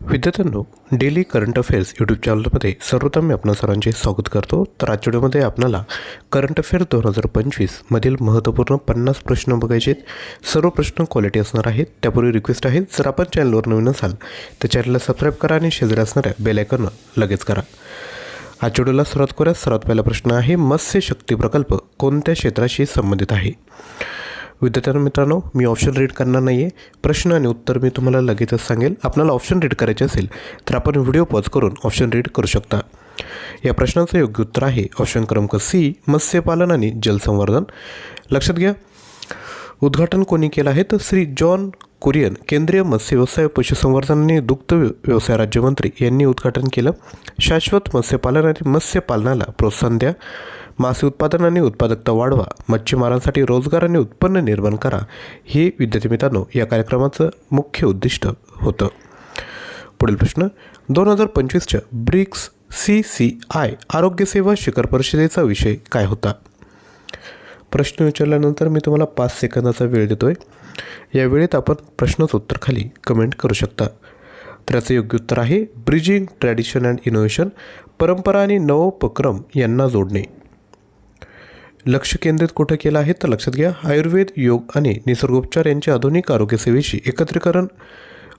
विद्यार्थ्यांनो daily current affairs YouTube चॅनलमध्ये सर्वोत्तम मी आपण सरांचे स्वागत करतो. तर आजच्या व्हिडिओमध्ये आपल्याला करंट अफेअर दोन हजार पंचवीसमधील महत्त्वपूर्ण पन्नास प्रश्न बघायचे सर्व प्रश्न क्वालिटी असणार आहेत. त्यापूर्वी रिक्वेस्ट आहे जर आपण चॅनलवर नवीन असाल तर चॅनलला सबस्क्राईब करा आणि शेजारी असणाऱ्या बेलायकनला लगेच करा. आजच्या व्हिडिओला सुरुवात करूया. सर्वात पहिला प्रश्न आहे मत्स्य शक्ती प्रकल्प कोणत्या क्षेत्राशी संबंधित आहे? विद्यार्थ्यांना मित्रांनो मी ऑप्शन रीड करणार नाही आहे प्रश्न आणि उत्तर मी तुम्हाला लगेचच सांगेल. आपल्याला ऑप्शन रीड करायचे असेल तर आपण व्हिडिओ पॉज करून ऑप्शन रीड करू शकता. या प्रश्नाचं योग्य उत्तर आहे ऑप्शन क्रमांक सी मत्स्यपालन आणि जलसंवर्धन. लक्षात घ्या. उद्घाटन कोणी केलं आहे? तर श्री जॉन कुरियन केंद्रीय मत्स्य व्यवसाय पशुसंवर्धन आणि दुग्ध व्यवसाय राज्यमंत्री यांनी उद्घाटन केलं. शाश्वत मत्स्यपालन आणि मत्स्यपालनाला प्रोत्साहन द्या. मासे उत्पादन आणि उत्पादकता वाढवा मच्छीमारांसाठी रोजगार आणि उत्पन्न निर्माण करा हे विद्यार्थी मित्रांनो या कार्यक्रमाचं मुख्य उद्दिष्ट होतं. पुढील प्रश्न दोन हजार पंचवीसच्या ब्रिक्स सी सी आय आरोग्यसेवा शिखर परिषदेचा विषय काय होता? प्रश्न विचारल्यानंतर मी तुम्हाला पाच सेकंदाचा वेळ देतो आहे या वेळेत आपण प्रश्नच उत्तर खाली कमेंट करू शकता. तर याचं योग्य उत्तर आहे ब्रिजिंग ट्रॅडिशन अँड इनोव्हेशन परंपरा आणि नवोपक्रम यांना जोडणे. लक्ष केंद्रित कुठं केलं आहे तर लक्षात घ्या आयुर्वेद योग आणि निसर्गोपचार यांच्या आधुनिक आरोग्यसेवेशी एकत्रीकरण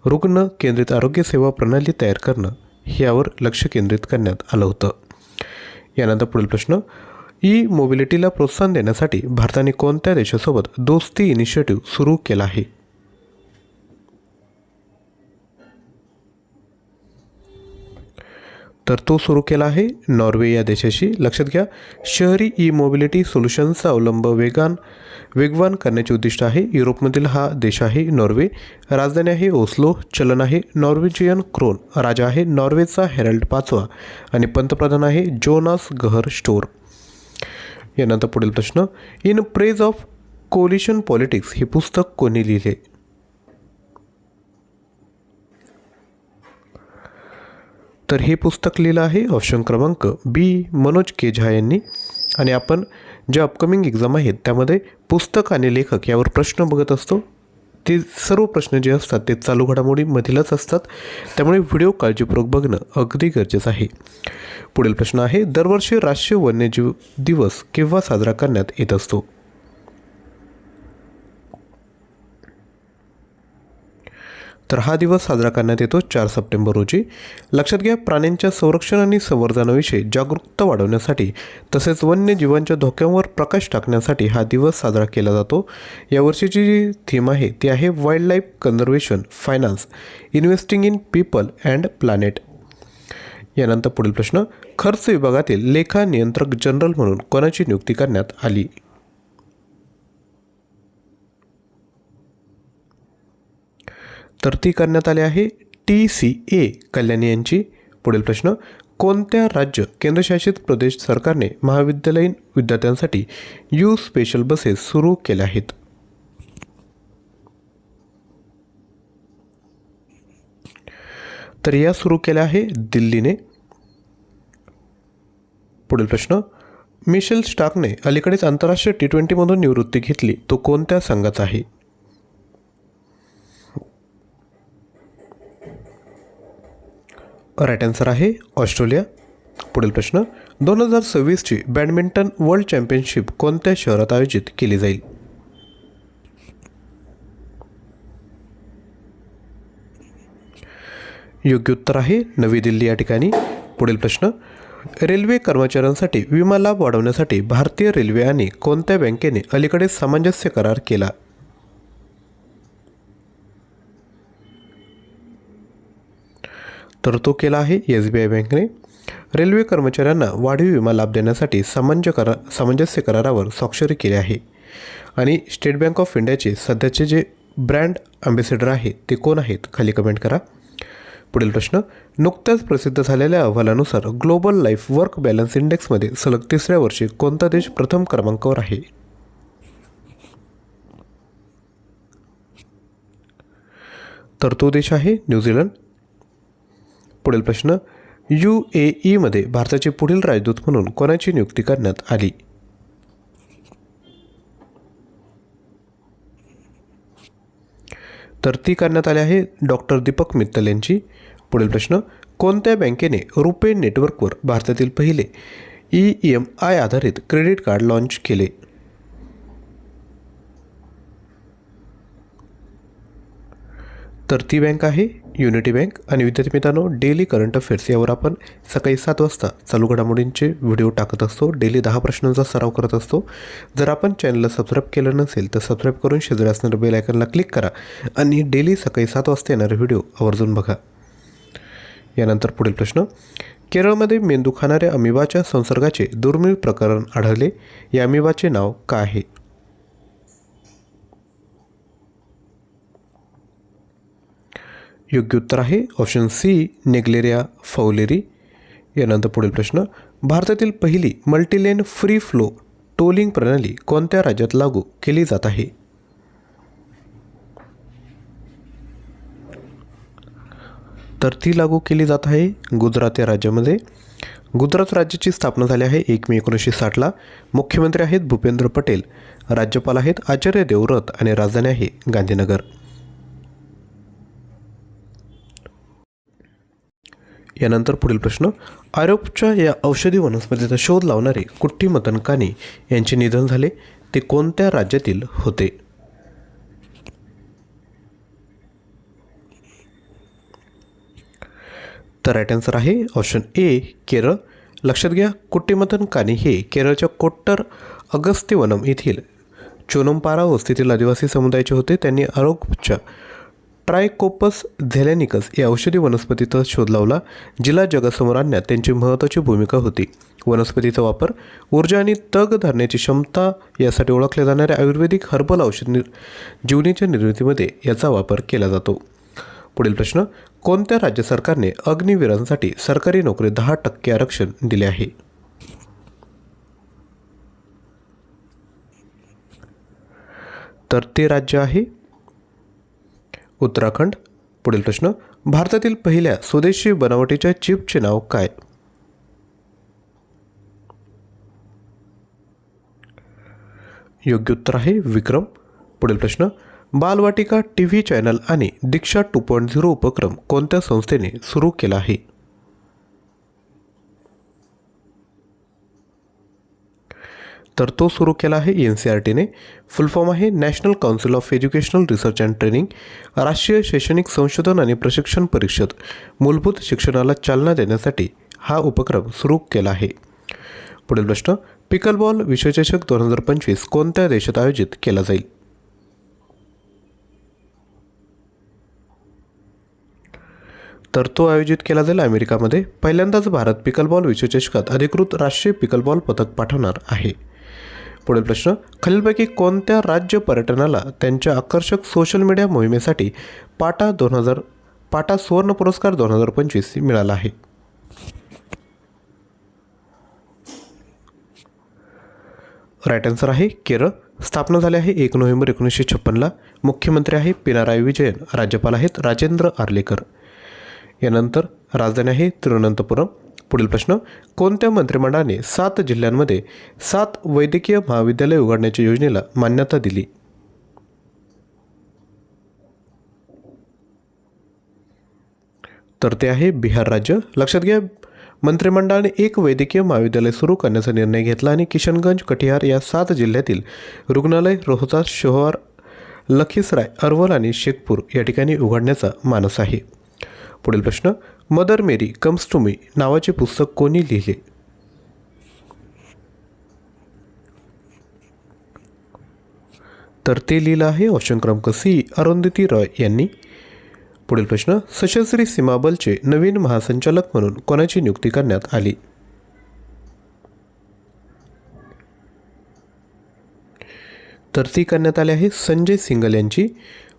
रुग्ण केंद्रित आरोग्यसेवा प्रणाली तयार करणं यावर लक्ष केंद्रित करण्यात आलं होतं. यानंतर पुढील प्रश्न ई मोबिलिटीला प्रोत्साहन देण्यासाठी भारताने कोणत्या देशासोबत दोस्ती इनिशिएटिव्ह सुरू केला आहे? तर तो सुरू केला आहे नॉर्वे या देशाशी. लक्षात घ्या शहरी ई मोबिलिटी सोल्युशन्सचा अवलंब वेगान वेगवान करण्याचे उद्दिष्ट आहे. युरोपमधील हा देश आहे नॉर्वे. राजधानी आहे ओस्लो. चलन आहे नॉर्वेजियन क्रोन. राजा आहे नॉर्वेचा हेरल्ड पाचवा. आणि पंतप्रधान आहे जोनास गहर स्टोर. यानंतर पुढील प्रश्न. In praise of coalition politics हे पुस्तक कोणी लिहिले? तर हे पुस्तक लिहिलं आहे ऑप्शन क्रमांक बी मनोज के झा यांनी. आणि आपण ज्या अपकमिंग एक्झाम आहेत त्यामध्ये पुस्तक आणि लेखक यावर प्रश्न बघत असतो. ते सर्व प्रश्न जे असतात ते चालू घडामोडीमधीलच असतात. त्यामुळे व्हिडिओ काळजीपूर्वक बघणं अगदी गरजेचं आहे. पुढील प्रश्न आहे दरवर्षी राष्ट्रीय वन्यजीव दिवस केव्हा साजरा करण्यात येत असतो? तर हा दिवस साजरा करण्यात येतो चार सप्टेंबर रोजी. लक्षात घ्या प्राण्यांच्या संरक्षण आणि संवर्धनाविषयी जागरूकता वाढवण्यासाठी तसेच वन्यजीवांच्या धोक्यांवर प्रकाश टाकण्यासाठी हा दिवस साजरा केला जातो. यावर्षीची जी थीम आहे ती आहे wildlife conservation finance investing in people and planet यानंतर पुढील प्रश्न खर्च विभागातील लेखा नियंत्रक जनरल म्हणून कोणाची नियुक्ती करण्यात आली? तर ती करण्यात आली आहे टी सी ए. कल्याणी यांची. पुढील प्रश्न कोणत्या राज्य केंद्रशासित प्रदेश सरकारने महाविद्यालयीन विद्यार्थ्यांसाठी यू स्पेशल बसेस सुरू केल्या आहेत? तर या सुरू केल्या आहे दिल्लीने. पुढील प्रश्न मिशेल स्टार्कने अलीकडेच आंतरराष्ट्रीय टी ट्वेंटीमधून निवृत्ती घेतली तो कोणत्या संघाचा आहे? राईट आन्सर आहे ऑस्ट्रेलिया. पुढील प्रश्न दोन हजार सव्वीसची बॅडमिंटन वर्ल्ड चॅम्पियनशिप कोणत्या शहरात आयोजित केली जाईल? योग्य उत्तर आहे नवी दिल्ली या ठिकाणी. पुढील प्रश्न रेल्वे कर्मचाऱ्यांसाठी विमा लाभ वाढवण्यासाठी भारतीय रेल्वे आणि कोणत्या बँकेने अलीकडे सामंजस्य करार केला? तरतूद केला आहे. एस बी आय बँकेने रेल्वे कर्मचाऱ्यांना वाढीव विमा लाभ देण्यासाठी सामंज करा सामंजस्य करारावर स्वाक्षरी केली आहे. आणि स्टेट बँक ऑफ इंडियाचे सध्याचे जे ब्रँड अँबॅसेडर आहेत ते कोण आहेत? खाली कमेंट करा. पुढील प्रश्न नुकत्याच प्रसिद्ध झालेल्या अहवालानुसार ग्लोबल लाईफ वर्क बॅलन्स इंडेक्समध्ये सलग तिसऱ्या वर्षी कोणता देश प्रथम क्रमांकावर आहे? तर तो देश आहे न्यूझीलंड पुढील प्रश्न यू ए ईमध्ये भारताचे पुढील राजदूत म्हणून कोणाची नियुक्ती करण्यात आली? तर ती करण्यात आली आहे डॉक्टर दीपक मित्तल यांची. पुढील प्रश्न कोणत्या बँकेने रुपे नेटवर्कवर भारतातील पहिले ई एम आय आधारित क्रेडिट कार्ड लॉन्च केले? तर ती बँक आहे युनिटी बँक. आणि विद्यार्थी मित्रांनो डेली करंट अफेअर्स यावर आपण सकाळी सात वाजता चालू घडामोडींचे व्हिडिओ टाकत असतो. डेली दहा प्रश्नांचा सराव करत असतो. जर आपण चॅनलला सबस्क्राईब केलं नसेल तर सबस्क्राईब करून शेजारी असणाऱ्या बेल आयकनला क्लिक करा. आणि डेली सकाळी सात वाजता येणारे व्हिडिओ आवर्जून बघा. यानंतर पुढील प्रश्न. केरळमध्ये मेंदू खाणाऱ्या अमिबाच्या संसर्गाचे दुर्मिळ प्रकरण आढळले. या अमिबाचे नाव का आहे? योग्य उत्तर आहे. ऑप्शन सी नेग्लेरिया फौलेरी यानंतर पुढील प्रश्न. भारतातील पहिली मल्टीलेन फ्री फ्लो टोलिंग प्रणाली कोणत्या राज्यात लागू केली जात आहे? तर ती लागू केली जात आहे गुजरात या राज्यामध्ये. गुजरात राज्याची स्थापना झाली आहे एक मे एकोणीसशे साठला. मुख्यमंत्री आहेत भूपेंद्र पटेल. राज्यपाल आहेत आचार्य देवव्रत आणि राजधानी आहे गांधीनगर. यानंतर पुढील प्रश्न आरोपच्या या औषधी वनस्पतीचा शोध लावणारे कुट्टी मतन कानी यांचे निधन झाले. ते कोणत्या राज्यातील होते? तर राईट आन्सर आहे ऑप्शन ए केरळ. लक्षात घ्या कुट्टीमथन कानी हे केरळच्या कोट्टर अगस्त्यवनम येथील चोनमपारा वस्तीतील आदिवासी समुदायाचे होते. त्यांनी आरोपच्या ट्रायकोपस झेलेनिकस या औषधी वनस्पतीचा शोध लावला जिला जगासमोर आणण्यात त्यांची महत्त्वाची भूमिका होती. वनस्पतीचा वापर ऊर्जा आणि तग धरण्याची क्षमता यासाठी ओळखल्या जाणाऱ्या आयुर्वेदिक हर्बल औषध निर जीवनीच्या निर्मितीमध्ये याचा वापर केला जातो. पुढील प्रश्न कोणत्या राज्य सरकारने अग्निवीरांसाठी सरकारी नोकरी दहा टक्के आरक्षण दिले आहे? तर ते राज्य आहे उत्तराखंड पुढील प्रश्न भारतातील पहिल्या स्वदेशी बनावटीच्या चिपचे नाव काय? योग्य उत्तर आहे विक्रम. पुढील प्रश्न बालवाटिका टी व्ही चॅनल आणि दीक्षा टू पॉईंट झिरो उपक्रम कोणत्या संस्थेने सुरू केला आहे? तर तो सुरू केला आहे एन सी आर टीने फुल फॉर्म आहे national council of educational research and training राष्ट्रीय शैक्षणिक संशोधन आणि प्रशिक्षण परिषद. मूलभूत शिक्षणाला चालना देण्यासाठी हा उपक्रम सुरू केला आहे. पुढील प्रश्न पिकलबॉल विश्वचषक दोन हजार पंचवीस कोणत्या देशात आयोजित केला जाईल? तर तो आयोजित केला जाईल अमेरिकामध्ये. पहिल्यांदाच भारत पिकलबॉल विश्वचषकात अधिकृत राष्ट्रीय पिकलबॉल पथक पाठवणार आहे. पुढील प्रश्न खालीलपैकी कोणत्या राज्य पर्यटनाला त्यांच्या आकर्षक सोशल मीडिया मोहिमेसाठी पाटा दोन हजार पाटा सुवर्ण पुरस्कार दोन हजार पंचवीस मिळाला आहे? राईट आन्सर आहे केरळ. स्थापना झाली आहे एक नोव्हेंबर एकोणीसशे छप्पनला. मुख्यमंत्री आहे पिनाराय विजयन. राज्यपाल आहेत राजेंद्र आर्लेकर. यानंतर राजधानी आहे तिरुवनंतपुरम. पुढील प्रश्न कोणत्या मंत्रिमंडळाने सात जिल्ह्यांमध्ये सात वैद्यकीय महाविद्यालय उघडण्याच्या योजनेला मान्यता दिली? तर ते आहे बिहार राज्य. लक्षात घ्या मंत्रिमंडळाने एक वैद्यकीय महाविद्यालय सुरू करण्याचा निर्णय घेतला आणि किशनगंज कटिहार या सात जिल्ह्यातील रुग्णालय रोहतास शोहर लखीसराय अरवल आणि शेखपूर या ठिकाणी उघडण्याचा मानस आहे. पुढील प्रश्न Mother Mary comes to me नावाचे पुस्तक कोणी लिहिले? तर ते लिहिलं आहे ऑप्शन क्रमांक सी अरुंधती रॉय यांनी. पुढील प्रश्न सशस्त्री सीमाबलचे नवीन महासंचालक म्हणून कोणाची नियुक्ती करण्यात आली? तर ती करण्यात आली आहे संजय सिंगल यांची.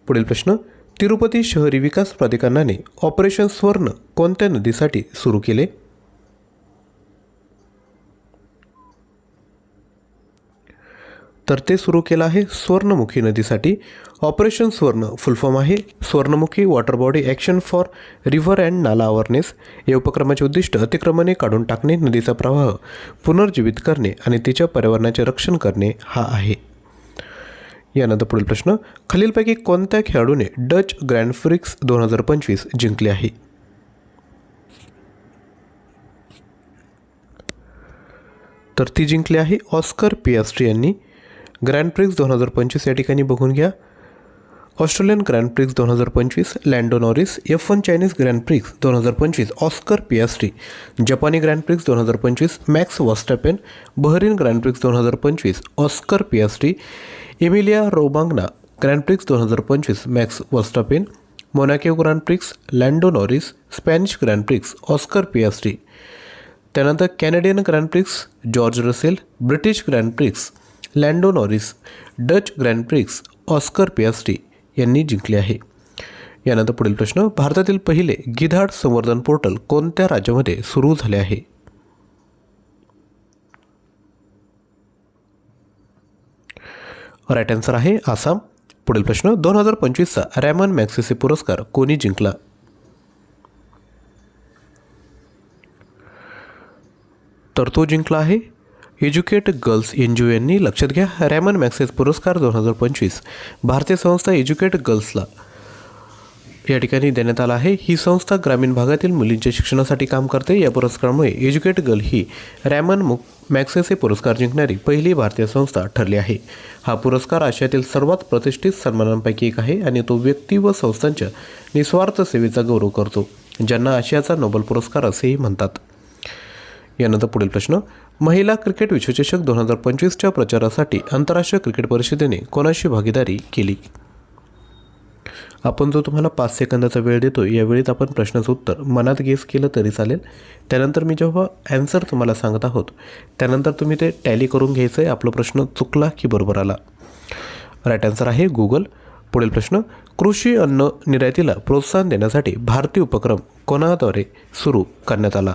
पुढील प्रश्न तिरुपती शहरी विकास प्राधिकरणाने ऑपरेशन स्वर्ण कोणत्या नदीसाठी सुरू केले? तर ते सुरू केलं आहे स्वर्णमुखी नदीसाठी. ऑपरेशन स्वर्ण फुल फॉर्म आहे. Swarnamukhi water body action for river and nala awareness. या उपक्रमाचे उद्दिष्ट अतिक्रमणे काढून टाकणे नदीचा प्रवाह पुनर्जीवित करणे आणि तिच्या पर्यावरणाचे रक्षण करणे हा आहे. यानंतर पुढील प्रश्न खालीलपैकी कोणत्या खेळाडूने डच ग्रँड फ्रिक्स दोन हजार पंचवीस जिंकले आहे? तर ती जिंकली आहे ऑस्कर पियास्ट्री यांनी. ग्रँड प्रिक्स दोन हजार पंचवीस या ठिकाणी बघून घ्या. ऑस्ट्रेलियन ग्रँड प्रिक्स दोन हजार पंचवीस Lando Norris F one Chinese grand prix दोन हजार पंचवीस ऑस्कर पियास्ट्री जपानी ग्रँड प्रिक्स दोन हजार पंचवीस Max Verstappen Bahrain Grand Prix दोन हजार पंचवीस Oscar Piastri Emilia Romagna Grand Prix दोन हजार पंचवीस Max Verstappen Monaco Grand Prix Lando Norris Spanish Grand Prix Oscar Piastri त्यानंतर Canadian Grand Prix George Russell British Grand Prix Lando Norris Dutch Grand Prix Oscar Piastri यांनी जिंकले आहे. यानंतर पुढील प्रश्न भारतातील पहिले गिधाड संवर्धन पोर्टल कोणत्या राज्यामध्ये सुरू झाले आहे? राईट आन्सर आहे आसाम. पुढील प्रश्न दोन हजार पंचवीसचा रॅमन मॅक्सेसे पुरस्कार कोणी जिंकला? तर तो जिंकला आहे educate girls N G O यांनी लक्षात घ्या रॅमन मॅक्सेस पुरस्कार दोन हजार पंचवीस. भारतीय संस्था एज्युकेट गर्ल्सला या ठिकाणी देण्यात आला आहे. ही संस्था ग्रामीण भागातील मुलींच्या शिक्षणासाठी काम करते. या पुरस्कारामुळे एज्युकेट गर्ल ही रॅमन मुक मॅक्सेसे पुरस्कार जिंकणारी पहिली भारतीय संस्था ठरली आहे. हा पुरस्कार आशियातील सर्वात प्रतिष्ठित सन्मानांपैकी एक आहे आणि तो व्यक्ती व संस्थांच्या निस्वार्थ सेवेचा गौरव करतो ज्यांना आशियाचा नोबल पुरस्कार असेही म्हणतात. यानंतर पुढील प्रश्न. महिला क्रिकेट विश्वचषक दोन हजार पंचवीसच्या प्रचारासाठी आंतरराष्ट्रीय क्रिकेट परिषदेने कोणाशी भागीदारी केली? आपण जो तुम्हाला पाच सेकंदाचा वेळ देतो या आपण प्रश्नाचं उत्तर मनात गेस केलं तरी चालेल. त्यानंतर मी जेव्हा ॲन्सर तुम्हाला सांगत आहोत त्यानंतर तुम्ही ते टॅली करून घ्यायचं आहे आपला प्रश्न चुकला की बरोबर आला? राईट आन्सर आहे गुगल पुढील प्रश्न कृषी अन्न निर्यातीला प्रोत्साहन देण्यासाठी भारतीय उपक्रम कोणाद्वारे सुरू करण्यात आला?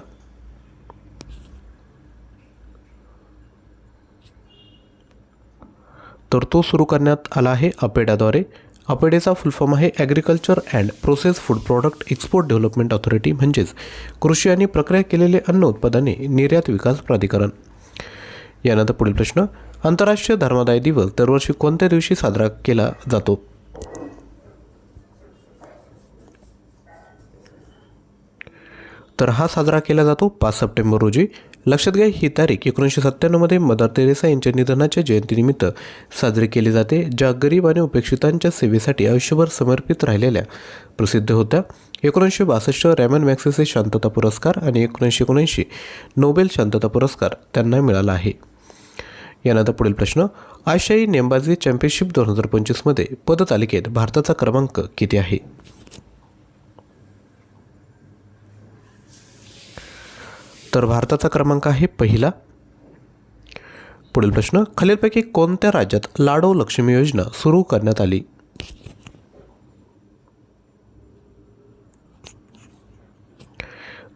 तर तो सुरू करण्यात आला आहे अपेडाद्वारे. अपेडेचा फुल फॉर्म आहे agriculture and process food product export development authority म्हणजेच कृषी आणि प्रक्रिया केलेले अन्न उत्पादने निर्यात विकास प्राधिकरण. यानंतर पुढील प्रश्न आंतरराष्ट्रीय धर्मादाय दिवस दरवर्षी कोणत्या दिवशी साजरा केला जातो? तर हा साजरा केला जातो पाच सप्टेंबर रोजी. लक्षात घ्या ही तारीख एकोणीसशे सत्त्याण्णवमध्ये मदर तेरेसा यांच्या निधनाच्या जयंतीनिमित्त साजरी केली जाते ज्या गरीब आणि उपेक्षितांच्या सेवेसाठी आयुष्यभर समर्पित राहिलेल्या प्रसिद्ध होत्या. एकोणीसशे बासष्ट रॅमन मॅक्सेसे शांतता पुरस्कार आणि एकोणीसशे एकोणऐंशी नोबेल शांतता पुरस्कार त्यांना मिळाला आहे. यानंतर पुढील प्रश्न आशियाई नेमबाजी चॅम्पियनशिप दोन हजार पंचवीसमध्ये पदतालिकेत भारताचा क्रमांक किती आहे? तर भारताचा क्रमांक आहे पहिला. पुढील प्रश्न खालीलपैकी कोणत्या राज्यात लाडो लक्ष्मी योजना सुरू करण्यात आली?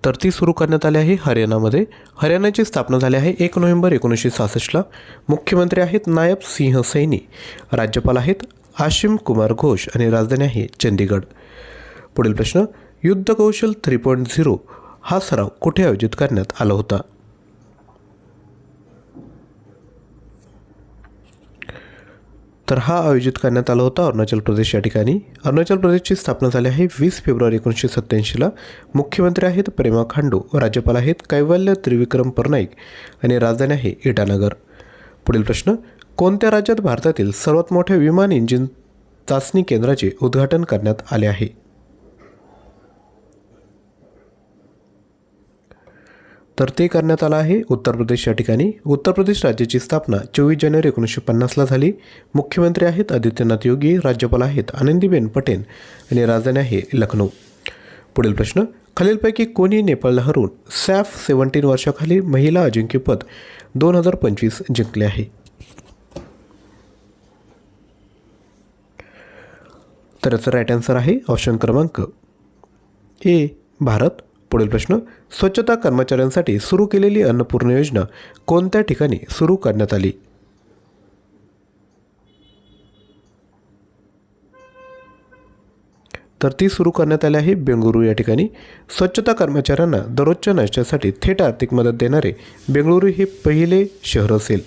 तर ती सुरू करण्यात आली आहे हरियाणामध्ये. हरियाणाची स्थापना झाली आहे एक नोव्हेंबर एकोणीसशे सहासष्टला. मुख्यमंत्री आहेत नायब सिंह सैनी. राज्यपाल आहेत आशिम कुमार घोष आणि राजधानी आहे चंदीगड पुढील प्रश्न युद्धकौशल थ्री पॉईंट झिरो हा सराव कुठे आयोजित करण्यात आला होता? तर हा आयोजित करण्यात आला होता अरुणाचल प्रदेश या ठिकाणी. अरुणाचल प्रदेशची स्थापना झाली आहे वीस फेब्रुवारी एकोणीसशे सत्त्याऐंशीला. मुख्यमंत्री आहेत प्रेमा खांडू राज्यपाल आहेत कैवल्य त्रिविक्रम परनाईक आणि राजधानी आहे इटानगर. पुढील प्रश्न कोणत्या राज्यात भारतातील सर्वात मोठ्या विमान इंजिन चाचणी केंद्राचे उद्घाटन करण्यात आले आहे? तर ते करण्यात आलं आहे. उत्तर प्रदेश या ठिकाणी. उत्तर प्रदेश राज्याची स्थापना चोवीस जानेवारी एकोणीसशे पन्नासला झाली. मुख्यमंत्री आहेत आदित्यनाथ योगी राज्यपाल आहेत आनंदीबेन पटेल आणि राजधानी आहे लखनौ. पुढील प्रश्न. खालीलपैकी कोणी नेपाळला हरून सॅफ सेवन्टीन वर्षाखाली महिला अजिंक्यपद दोन हजार पंचवीस जिंकले आहे? तर याचं राईट आन्सर आहे ऑप्शन क्रमांक ए भारत पुढील प्रश्न स्वच्छता कर्मचाऱ्यांसाठी सुरू केलेली अन्नपूर्ण योजना कोणत्या ठिकाणी सुरू करण्यात आली? तर ती सुरू करण्यात आली आहे बेंगळुरू या ठिकाणी. स्वच्छता कर्मचाऱ्यांना दररोजच्या नाश्त्यासाठी थेट आर्थिक मदत देणारे बेंगळुरू हे पहिले शहर असेल.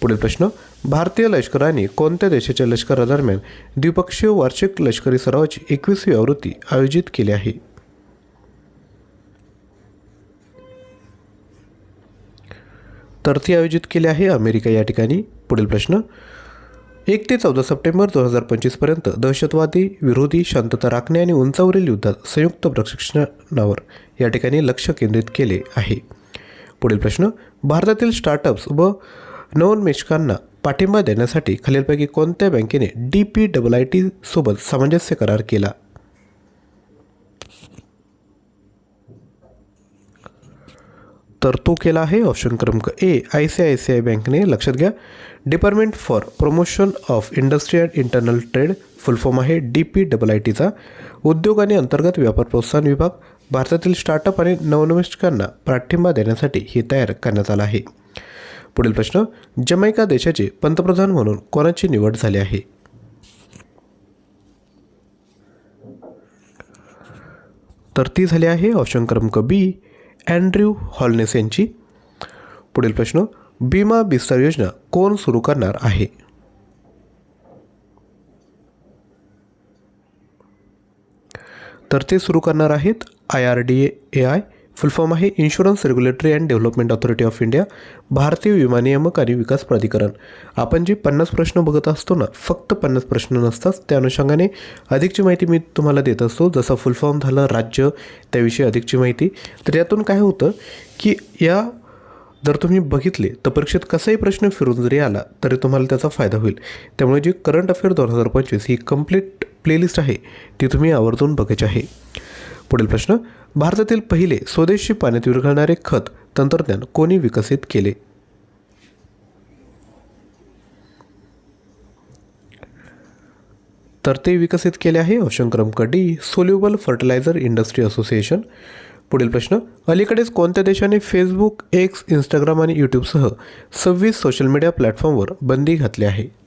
पुढील प्रश्न भारतीय लष्कराने कोणत्या देशाच्या लष्करादरम्यान द्विपक्षीय वार्षिक लष्करी सरावाची एकवीसवी आवृत्ती आयोजित केली आहे? तर ती आयोजित केली आहे. अमेरिका या ठिकाणी. पुढील प्रश्न. एक ते चौदा सप्टेंबर दोन हजार पंचवीसपर्यंत दहशतवादी विरोधी शांतता राखणे आणि उंचावरील युद्धात संयुक्त प्रशिक्षणावर या ठिकाणी लक्ष केंद्रित केले आहे. पुढील प्रश्न. भारतातील स्टार्टअप्स व नवोन्मेषकांना पाठिंबा देण्यासाठी खालीलपैकी कोणत्या बँकेने D P double I T सोबत सामंजस्य करार केला? तर तो केला आहे. ऑप्शन क्रमांक A I C I C I बँकने लक्षात घ्या. Department for promotion of industry and internal trade full form आहे डी पी डबल आय टीचा. उद्योग आणि अंतर्गत व्यापार प्रोत्साहन विभाग भारतातील स्टार्टअप आणि नवनिवेशकांना पाठिंबा देण्यासाठी हे तयार करण्यात आलं आहे. पुढील प्रश्न जमैका देशाचे पंतप्रधान म्हणून कोणाची निवड झाली आहे? तर ती झाली आहे ऑप्शन क्रमांक बी अँड्र्यू हॉलनेस यांची पुढील प्रश्न बीमा विस्तार योजना कोण सुरू करणार आहे? तर ते सुरू करणार आहेत I R D A I full form आहे insurance regulatory and development authority of India भारतीय विमा नियामक आणि विकास प्राधिकरण. आपण जे पन्नास प्रश्न बघत असतो ना फक्त पन्नास प्रश्न नसतात. त्या अनुषंगाने अधिकची माहिती मी तुम्हाला देत असतो. जसं फुल फॉर्म झालं राज्य त्याविषयी अधिकची माहिती. तर यातून काय होतं की या जर तुम्ही बघितले तर परीक्षेत कसाही प्रश्न फिरून जरी आला तरी तुम्हाला त्याचा फायदा होईल. त्यामुळे जी करंट अफेअर दोन हजार पंचवीस ही कंप्लीट प्लेलिस्ट आहे ती तुम्ही आवर्जून बघायची आहे. पुढील प्रश्न भारतातील पहिले स्वदेशी पाण्यात विरघळणारे खत तंत्रज्ञान कोणी विकसित केले? तर ते विकसित केले आहे अशंक्रम कडी सोल्युबल फर्टिलायझर इंडस्ट्री असोसिएशन. पुढील प्रश्न अलीकडेच कोणत्या देशाने फेसबुक एक्स इंस्टाग्राम आणि यूट्यूबसह सव्वीस सोशल मीडिया प्लॅटफॉर्मवर बंदी घातली आहे?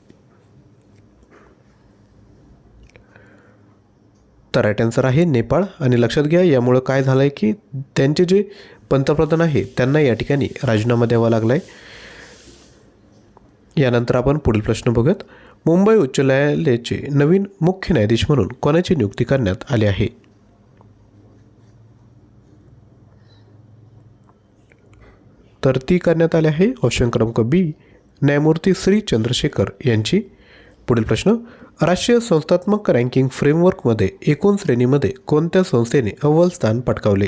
तर राईट आन्सर आहे नेपाळ. आणि लक्षात घ्या यामुळं काय झालं आहे की त्यांचे जे पंतप्रधान आहे त्यांना या ठिकाणी राजीनामा द्यावा लागला आहे यानंतर आपण पुढील प्रश्न बघूयात. मुंबई उच्च न्यायालयाचे नवीन मुख्य न्यायाधीश म्हणून कोणाची नियुक्ती करण्यात आली आहे? तर ती करण्यात आली आहे ऑप्शन क्रमांक बी न्यायमूर्ती श्री चंद्रशेखर यांची. पुढील प्रश्न राष्ट्रीय संस्थात्मक रँकिंग फ्रेमवर्कमध्ये एकूण श्रेणीमध्ये कोणत्या संस्थेने अव्वल स्थान पटकावले?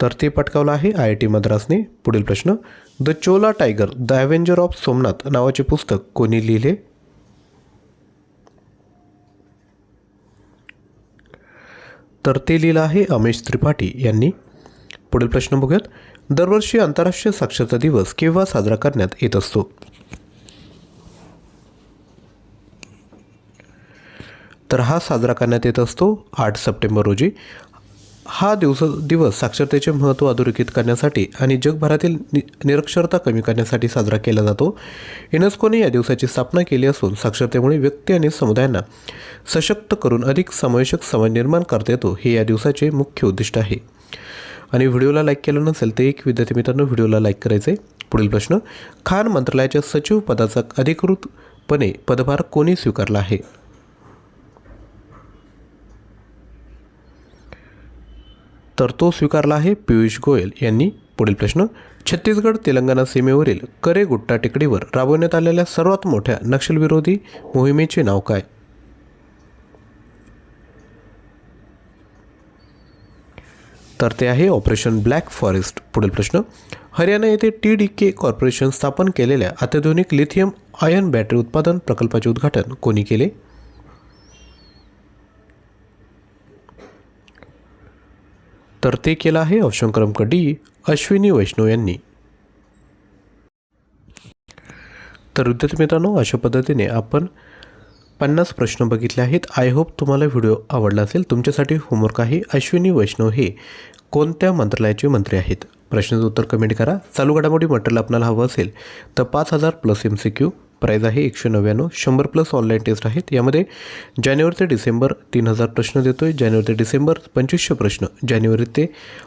तर ते पटकावलं आहे आय आय टी मद्रासने. पुढील प्रश्न the Chola tiger the avenger of Somnath नावाचे पुस्तक कोणी लिहिले? तर ते लिहिलं आहे अमेश त्रिपाठी यांनी. पुढील प्रश्न बघूयात दरवर्षी आंतरराष्ट्रीय साक्षरता दिवस केव्हा साजरा करण्यात येत असतो? तर हा साजरा करण्यात येत असतो आठ सप्टेंबर रोजी. हा दिवस दिवस साक्षरतेचे महत्त्व अधोरेखित करण्यासाठी आणि जगभरातील नि निरक्षरता कमी करण्यासाठी साजरा केला जातो. युनेस्कोने या दिवसाची स्थापना केली असून साक्षरतेमुळे व्यक्ती आणि समुदायांना सशक्त करून अधिक समावेशक समाज निर्माण करता येतो हे या दिवसाचे मुख्य उद्दिष्ट आहे. आणि व्हिडिओला लाईक केलं नसेल तर एक विद्यार्थी मित्रांनो व्हिडिओला लाईक करायचं आहे पुढील प्रश्न खान मंत्रालयाच्या सचिव पदाचा अधिकृतपणे पदभार कोणी स्वीकारला आहे? तर तो स्वीकारला आहे पियुष गोयल यांनी. पुढील प्रश्न छत्तीसगड तेलंगणा सीमेवरील करेगुट्टा टेकडीवर राबवण्यात आलेल्या सर्वात मोठ्या नक्षलविरोधी मोहिमेचे नाव काय? तर ते आहे ऑपरेशन ब्लॅक फॉरेस्ट. पुढील प्रश्न. हरियाणा येथे टी डी के कॉर्पोरेशन स्थापन केलेल्या अत्याधुनिक लिथियम आयन बॅटरी उत्पादन प्रकल्पाचे उद्घाटन कोणी केले? तर ते केलं आहे ऑप्शन क्रमांक डी अश्विनी वैष्णव यांनी. तर विद्यार्थी मित्रांनो अशा पद्धतीने आपण पन्नास प्रश्न बघितले आहेत. आय होप तुम्हाला व्हिडिओ आवडला असेल. तुमच्यासाठी होमवर्क आहे. अश्विनी वैष्णव हे कोणत्या मंत्रालयाचे मंत्री आहेत? प्रश्नाचं उत्तर कमेंट करा. चालू घडामोडी मटेरियल आपल्याला हवं असेल तर पाच हजार plus M C Q price आहे एकशे नव्याण्णव. शंभर प्लस ऑनलाईन टेस्ट आहेत. यामध्ये जानेवारी ते डिसेंबर तीन हजार प्रश्न देतो आहे जानेवारी ते डिसेंबर पंचवीसशे प्रश्न. जानेवारी ते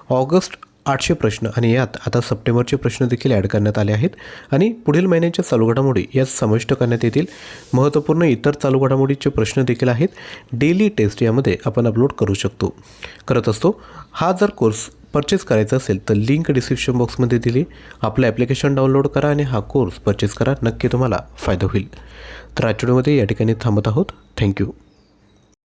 ऑगस्ट आठशे प्रश्न आणि यात आता सप्टेंबरचे प्रश्न देखील ॲड करण्यात आले आहेत. आणि पुढील महिन्याच्या चालू घडामोडी यात समाविष्ट करण्यात येतील. महत्त्वपूर्ण इतर चालू घडामोडीचे प्रश्न देखील आहेत. डेली टेस्ट यामध्ये आपण अपलोड करू शकतो. करत असतो हा जर कोर्स परचेस करायचा असेल तर लिंक डिस्क्रिप्शन बॉक्समध्ये दिली. आपलं ॲप्लिकेशन डाउनलोड करा आणि हा कोर्स परचेस करा. नक्की तुम्हाला फायदा होईल. तर आठवड्यामध्ये या ठिकाणी थांबत आहोत. थँक्यू.